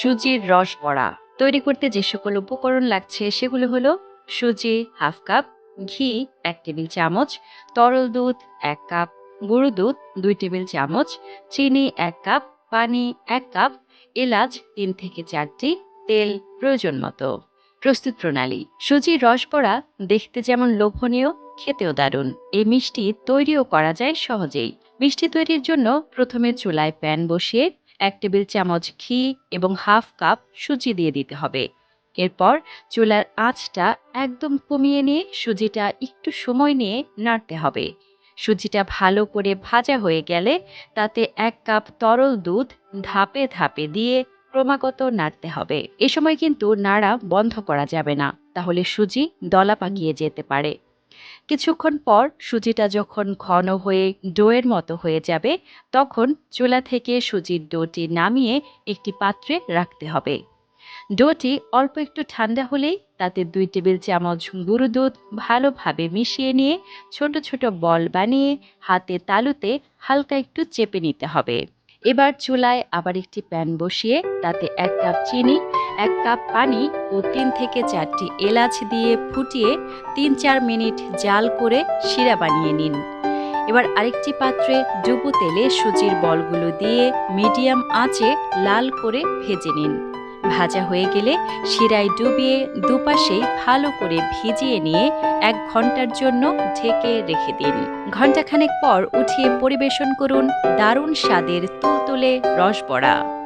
সুজির রস বড়া। তৈরি করতে যে সকল উপকরণ লাগছে সেগুলো হলো সুজি হাফ কাপ, ঘি এক টেবিল চামচ, তরল দুধ এক কাপ, গুঁড়ো দুধ দুই টেবিল চামচ, চিনি এক কাপ, পানি এক কাপ, এলাচ তিন থেকে চারটি, তেল প্রয়োজন মতো। প্রস্তুত প্রণালী। সুজির রস বড়া দেখতে যেমন লোভনীয়, খেতেও দারুণ। এই মিষ্টি তৈরিও করা যায় সহজেই। মিষ্টি তৈরির জন্য প্রথমে চুলায় প্যান বসিয়ে এক টেবিল চামচ ঘি এবং হাফ কাপ সুজি দিয়ে দিতে হবে। এরপর চুলার আঁচটা একদম কমিয়ে নিয়ে সুজিটা একটু সময় নিয়ে নাড়তে হবে। সুজিটা ভালো করে ভাজা হয়ে গেলে তাতে এক কাপ তরল দুধ ধাপে ধাপে দিয়ে ক্রমাগত নাড়তে হবে। এ সময় কিন্তু নাড়া বন্ধ করা যাবে না, তাহলে সুজি দলা পাকিয়ে যেতে পারে। কিছুক্ষণ পর সুজিটা যখন ঘন হয়ে ডোয়ের মতো হয়ে যাবে, তখন চুলা থেকে সুজির ডোটি নামিয়ে একটি পাত্রে রাখতে হবে। ডোটি অল্প একটু ঠান্ডা হলেই তাতে দুই টেবিল চামচ গুঁড়ো দুধ ভালোভাবে মিশিয়ে নিয়ে ছোট ছোট বল বানিয়ে হাতে তালুতে হালকা একটু চেপে নিতে হবে। এবার চুলায় আবার একটি প্যান বসিয়ে তাতে এক কাপ চিনি এক কাপ পানি ও তিন থেকে চারটি এলাচ দিয়ে ফুটিয়ে তিন চার মিনিট জাল করে শিরা বানিয়ে নিন। এবার আরেকটি পাত্রে ডুবো তেলে সুজির বলগুলো দিয়ে মিডিয়াম আঁচে লাল করে ভেজে নিন। ভাজা হয়ে গেলে শিরায় ডুবিয়ে দুপাশেই ভালো করে ভিজিয়ে নিয়ে এক ঘণ্টার জন্য ঢেকে রেখে দিন। ঘন্টাখানেক পর উঠিয়ে পরিবেশন করুন দারুণ স্বাদের তুলতুলে রসবড়া।